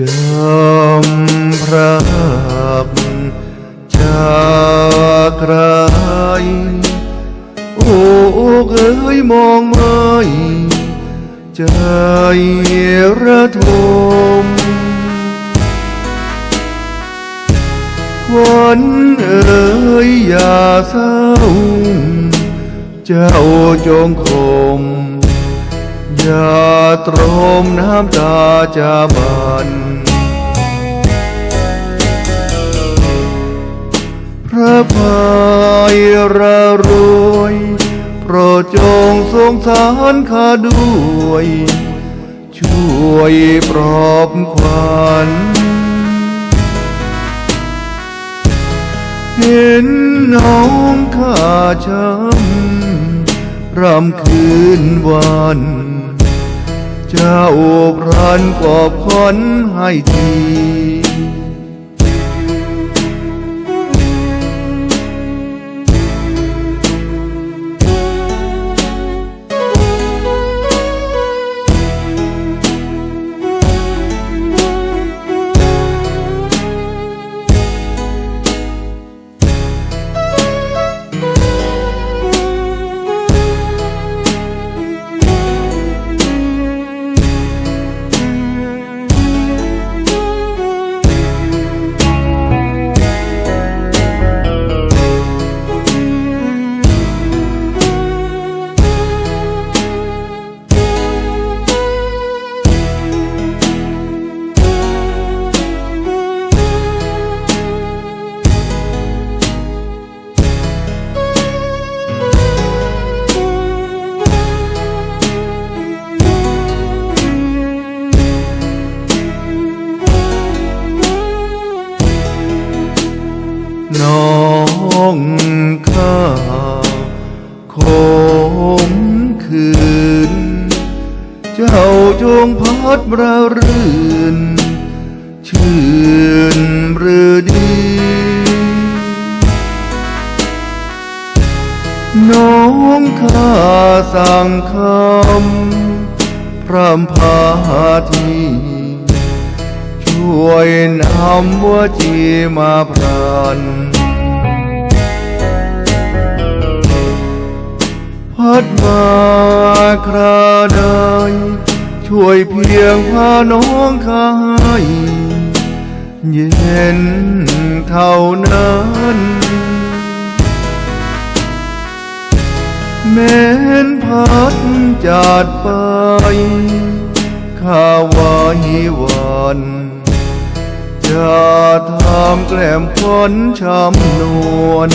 จำพระจากใครโอ้เอ๋ยมองไม่ใจระทมวันเอ๋ยอย่าเศร้า เจ้าจงคม ยาตรมน้ำตาจะบันพระพายระรวยโปรดจงสงสารข้าด้วย ช่วยปลอบขวัญเห็นน้องข้าช้ำรำคืนวัน เจ้าพรันกอบขวัญให้ที น้องข้าคมคืน เจ้าจงพัดระรื่น ชื่นหรือดี น้องข้าสั่งคำพร่ำพาทีช่วยนำวัวจีมาพราน คราใดช่วยเพียงพาน้องข้าให้เย็นเท่านั้นแม้นพัดจัดไป ข้าวาหิวันจะทำแกล้มควันช้ำนวล